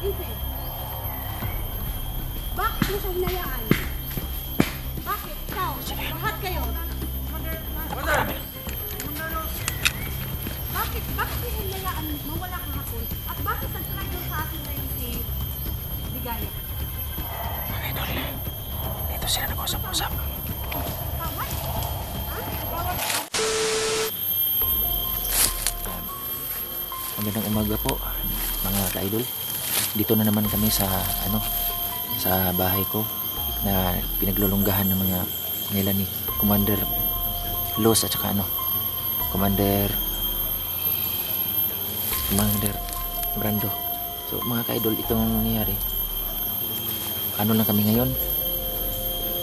Hindi. Bakit mo siya hinayaan? Bakit? Ikaw, lahat kayo. Bakit? Bakit mo hinayaan mawala kahapon? At bakit nag-try doon sa akin ngayon si Ligaya? Mga idol, dito sila nag-usap-usap. Bawal? Ha? Bawal? Magandang umaga po, mga ka-idol. Dito na naman kami sa ano sa bahay ko na pinaglulunggahan ng mga nila ni Commander Los at saka ano Commander Commander Brando. So mga ka-idol, itong nangyayari. Ano lang kami ngayon?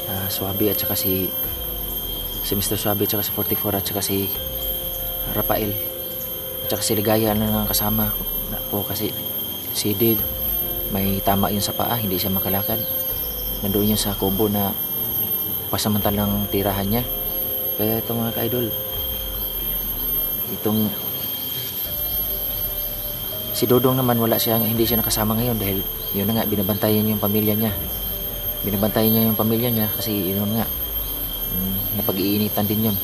Ah, Suabe at saka si si Mr. Suabe at saka si 44 at saka si Rafael at saka si Ligaya na lang ang kasama ko kasi si Dave may tama yun sa paa, hindi siya makalakad. Nandoon yun sa kubo na pasamantalang tirahan niya. Kaya ito mga ka-idol, itong si Dodong naman wala siya, hindi siya nakasama ngayon dahil yun na nga, binabantayan niya yung pamilya niya. Binabantayan niya yung pamilya niya kasi yun nga, mm, napag-iinitan din yun.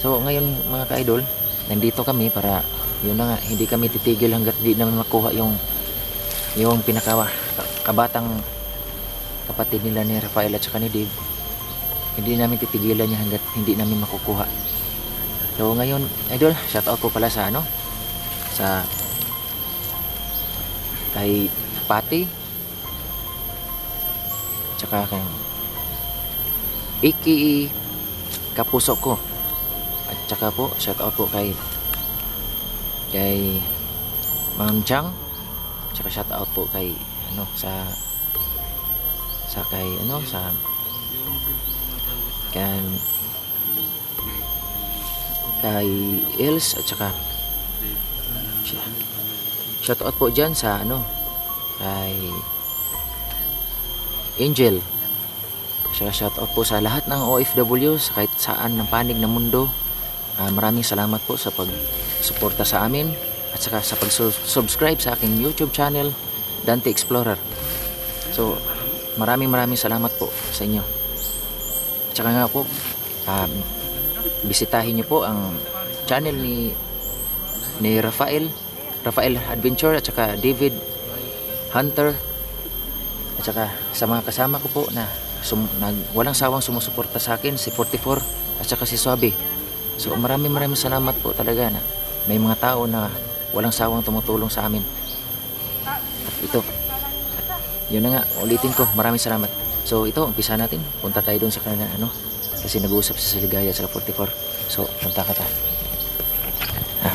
So ngayon mga ka-idol, nandito kami para yun na nga, hindi kami titigil hanggat di namin makuha yung yung pinakawa kabatang kapatid nila ni Rafael at saka ni Dave. Hindi namin titigilan niya hanggat hindi namin makukuha. So ngayon, idol, shout out po pala sa ano sa kay Pati tsaka kay Iki kapuso ko at saka po shout out po kay kay Ma'am Chang tsaka shout out po kay ano sa sa kay ano sa kay kay Els at saka shout out po dyan sa ano kay Angel. Saka shout out po sa lahat ng OFW sa kahit saan ng panig ng mundo. Ah, maraming salamat po sa pag-suporta sa amin at saka sa pag-subscribe sa aking YouTube channel Dante Explorer. So, maraming maraming salamat po sa inyo. At saka nga po, ah, bisitahin niyo po ang channel ni ni Rafael Rafael Adventure at saka David Hunter at saka sa mga kasama ko po na sum, nag, walang sawang sumusuporta sa akin si 44 at saka si Suabe so maraming maraming salamat po talaga na may mga tao na walang sawang tumutulong sa amin. At ito. Yun na nga ulitin ko. Maraming salamat. So ito umpisa natin. Punta tayo doon sa kanila ano kasi nag-uusap sa Siligaya at saka 44 so punta ka ta ha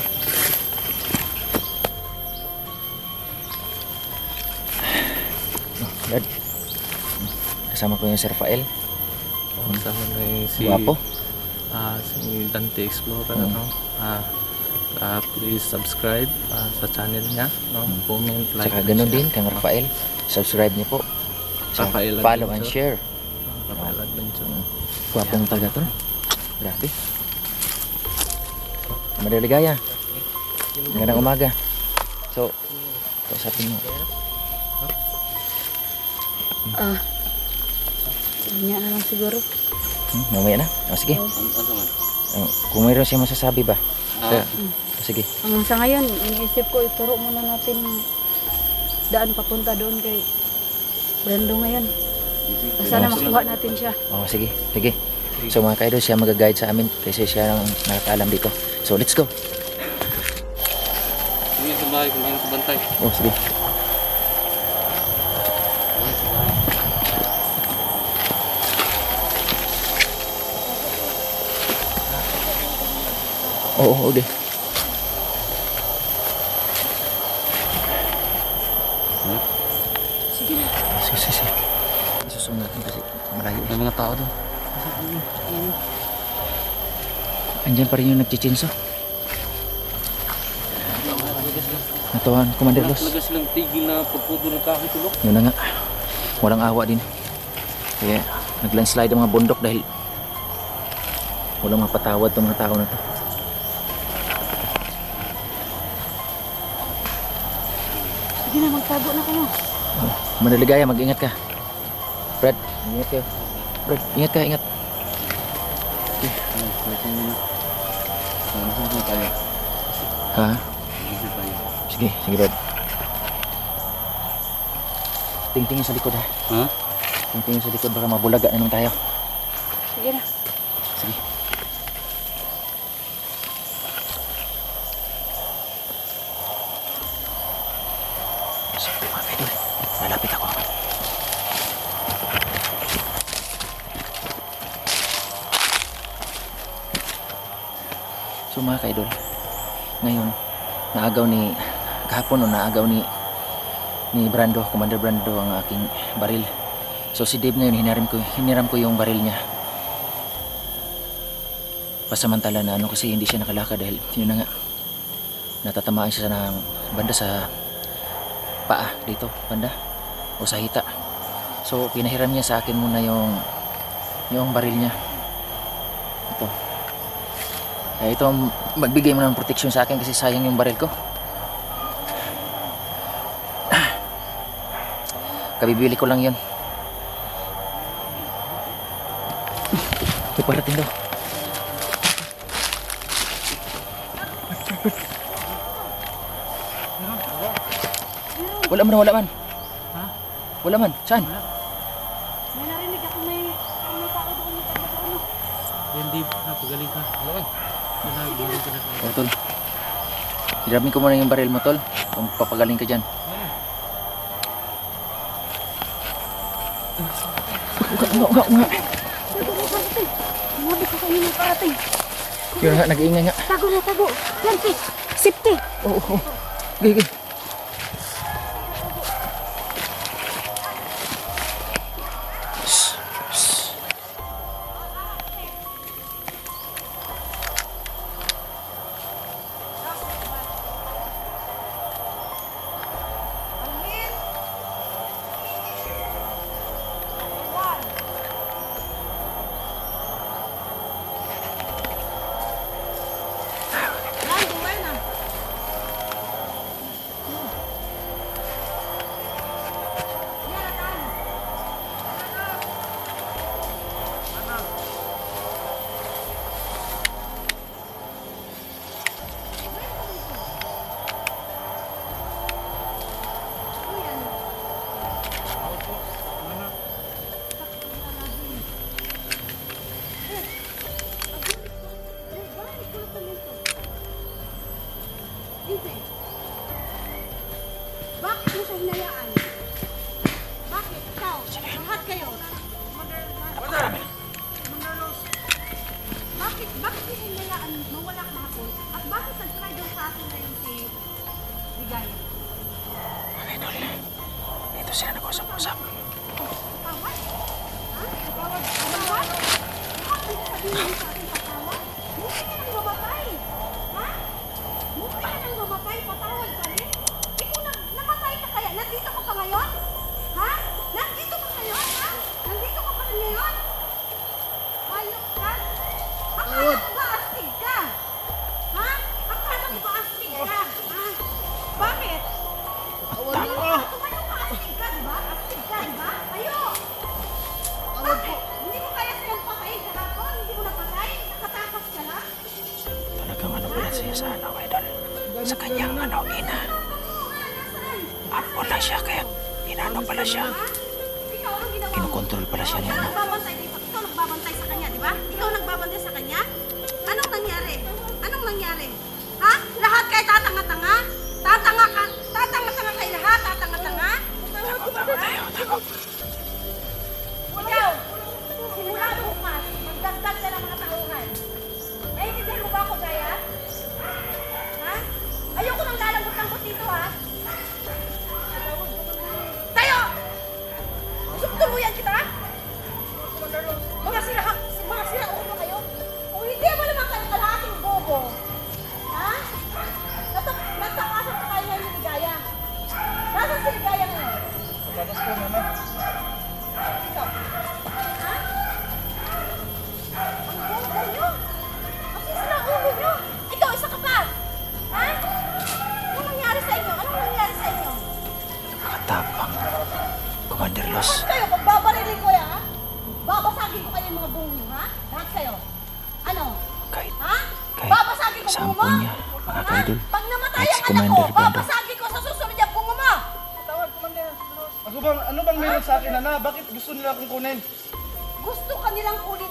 Dad kasama ko yung si Rafael Kasama na yung si, Guwapo. ah, si Dante Explorer. Mm. No? Ah, ah, please subscribe ah, sa channel niya. No? Mm. Comment, like, Saka and ganun din kang Rafael. Subscribe niyo po. Sa Rafael follow and Adventure. share. Ah, Rafael Adventure. Gwapong taga to. Grabe. Madaligaya. Magandang umaga. So, kausapin mo. Ah. Niya na lang siguro. Hmm, mamaya na. O, sige. Oh, kung mayroon siya masasabi ba? Kaya- o, sige. Ang sa ngayon, iniisip ko, ituro muna natin daan papunta doon kay Brando ngayon. Sana Oh, makuha natin siya. O, sige. Sige. So, mga kaidol, siya mag-guide sa amin kasi siya ang nakakaalam dito. So, let's go. Sige sa bahay, kumain sa bantay. Oh, sige. Oo, okay. Sige na. Sige, sige, sige. Isusunod natin kasi malayo. May mga tao doon. Andyan pa rin yung nagchichinso. Natawan, Commander Los. Talaga silang tigil na pagputo ng kahoy tulok. Yun na nga. Walang awa din. Kaya naglandslide ang mga bundok dahil walang mapatawad itong mga tao na to. Sige na, kayo. Manaligaya, mag-ingat ka. Brad, ingat kayo. Brad, ingat ka, ingat. Ha? Sige, sige Brad. Tingtingin sa likod ha. Ha? Tingtingin sa likod baka mabulaga na naman tayo. Sige na. Sige. So, mga kaidol, lalapit ako. So mga kaidol, ngayon, naagaw ni, kahapon no, naagaw ni, ni Brando, Commander Brando ang aking baril. So si Dave ngayon, hiniram ko, hiniram ko yung baril niya. Pasamantala na ano kasi hindi siya nakalakad dahil yun na nga natatamaan siya ng banda sa paa dito banda o sa hita. So pinahiram niya sa akin muna yung yung baril niya. Ito eh, ito ang magbigay mo ng protection sa akin kasi sayang yung baril ko kabibili ko lang yun ito parating daw Wala man, wala man. Ha? Wala man. Saan? May narinig ako may, may tao doon may tao doon. Hindi, ha, pagaling ka. Oo. Pagaling Oh, tol. Hiramin ko muna yung baril mo, tol. Kung papagaling ka dyan. Nga, nga, nga. Sinabi ko kayo ng parating. Yun nga, nag-iingay nga. Tago na, tago. Lanti. Safety. Oo, oo. Gay, mo siya hinayaan? Bakit? Ikaw, lahat kayo. Bakit? Bakit mo hinayaan mawala ka hapon? At bakit nag-try sa atin ngayon si Ligaya? Mga idol, dito sila nag-usap-usap. Ha? Bakit sabihin mo sa Sa kanyang ano, ina. Apo lang siya, kaya inano pala siya. Kinukontrol pala siya niya. Ikaw Ano? nagbabantay dito. Ikaw nagbabantay sa kanya, di ba? Ikaw nagbabantay sa kanya? Anong nangyari? Anong nangyari? Ha? Lahat kayo tatanga-tanga? Tatanga ka? Tatanga-tanga kayo lahat? Tatanga-tanga? Ikaw, simula bukas, magdagdag ka ng mga tauhan. Naiintindihan mo ba ako, Daya? Gusto nila akong kunin? Gusto ka nilang kunin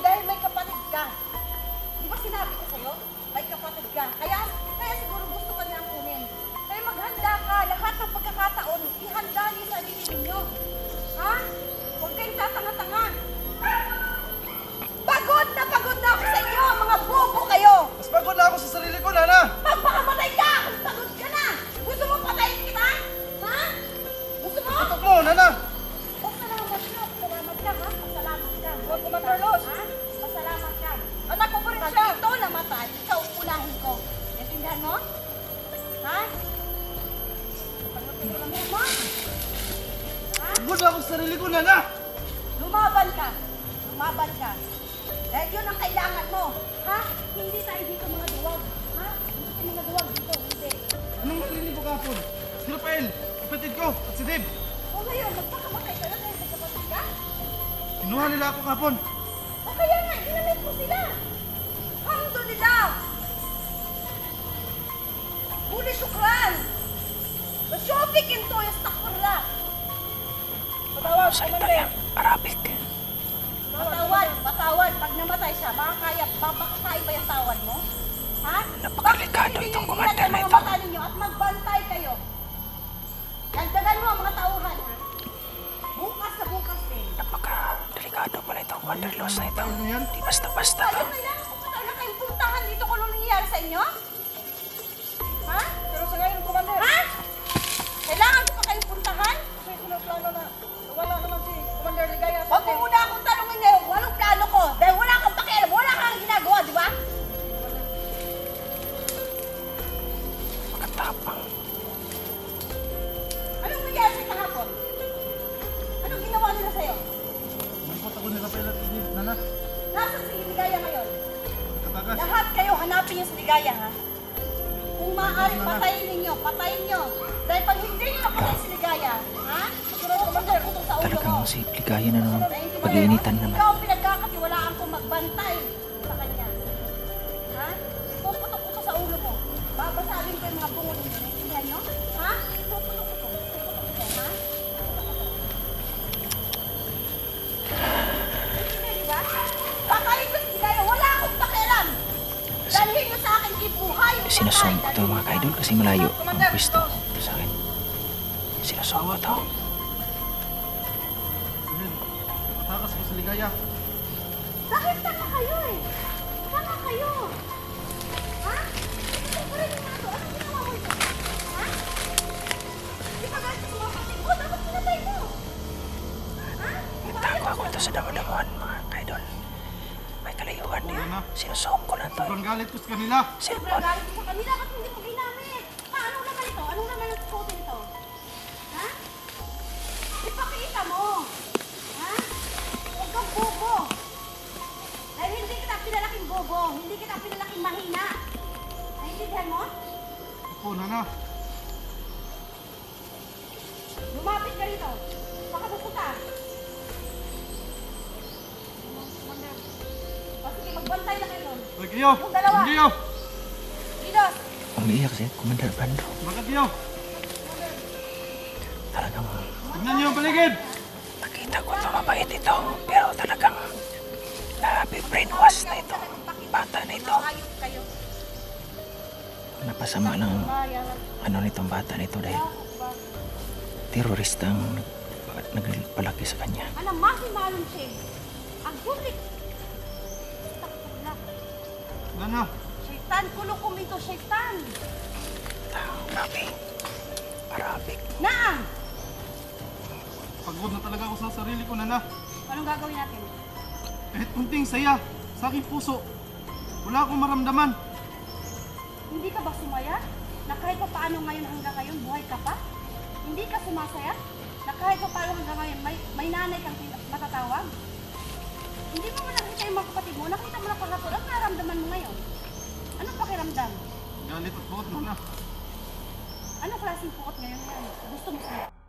Kinuha nila ako kapon. O kaya nga, ginamit mo sila. Alhamdulillah. Huli syukran. Masyofik into yastakfirullah. Patawad, Salita niya, Arabic. Patawad, patawad. Pag namatay siya, makakaya, makakaya ba yung tawad mo? Ha? Napakadelikado Bakit itong hindi nilagyan na ito. mata ninyo at magbantay kayo. Itong Wanderlust na ito. Ano yan? Di basta-basta Ayaw na yan. Kung talaga kayong puntahan dito kung ano nangyayari sa inyo? Ha? Pero sa ngayon, Commander. Ha? Kailangan ko pa kayong puntahan? Kasi plano na wala naman si Commander Ligaya Huwag mo muna akong tanongin ngayon kung anong plano ko. Dahil wala kang pakialam, wala kang ginagawa, di ba? Makatapang. Anong nangyari sa kahapon? Anong ginawa nila sa'yo? Ni Rafael at Dave, Nana. Nasaan si Ligaya ngayon? Katagas. Lahat kayo hanapin yung si Ligaya, ha? Kung maaari, patayin ninyo, patayin nyo. Dahil pag hindi nyo napatay si Ligaya, ha? Puputok sa ulo mo. Talagang si Pligaya na naman. Pag-iinitan naman. Ikaw ang pinagkakatiwalaan kong magbantay sa kanya. Ha? Puputok ko sa ulo mo. Babasagin ko yung mga bungo ninyo. Sinusong ko to mga kaidol kasi malayo ang pwesto ito sa akin. Sinusong ko to. Matakas ko sa ligaya. Bakit tanga kayo eh? Tanga kayo. Ha? Ito pa rin. Anong ginawa mo ito? Ha? Di ba guys, sa mga kapatid mo, dapat pinatay mo. Ha? Nagtago ako ito sa damo-damuhan mga kaidol. May kalayuan din. Sinusong ko lang to. Sobrang galit ko sa kanila. Sobrang galit mo sa kanila, ba't hindi mo ginamit? Ha? Anong naman ito? Anong naman ang suotin ito? Ha? Ipakita mo. Ha? Huwag kang bobo. Dahil hindi kita pinalaking bobo, hindi kita pinalaking mahina. Naintindihan mo? Ako, Nana. Lumapit ka rito. Baka pupunta. Sige, magbantay na kayo doon. Bagyo! Yung dalawa. Bagyo! Dito. Umiiyak si Commander Bando. Bagyo! Talagang Tingnan niyo ang paligid! nakita ko ito mabait ito. Pero talagang na-brainwash na ito. Bata na ito. Napasama ng ano nitong bata nito dahil terorista ang nagpalaki sa kanya. Alam, masih malum siya. Ang gulik. Takpula. Nana, Syaitan, kulukum ito, syaitan. Grabe. Arabic. Naam! pagod na talaga ako sa sarili ko, Nana. Anong gagawin natin? Kahit kunting saya sa aking puso, wala akong maramdaman. Hindi ka ba sumaya? Na kahit pa paano ngayon hanggang ngayon, buhay ka pa? Hindi ka sumasaya? Na kahit pa paano hanggang ngayon, may, may nanay kang matatawag? Hindi mo mo nakita yung mga kapatid mo? Nakita mo na kahapon? Ang naramdaman mo ngayon? Anong pakiramdam? Galit at buot, Nana. Anong klaseng pukot ngayon yan? Gusto mo sumaya?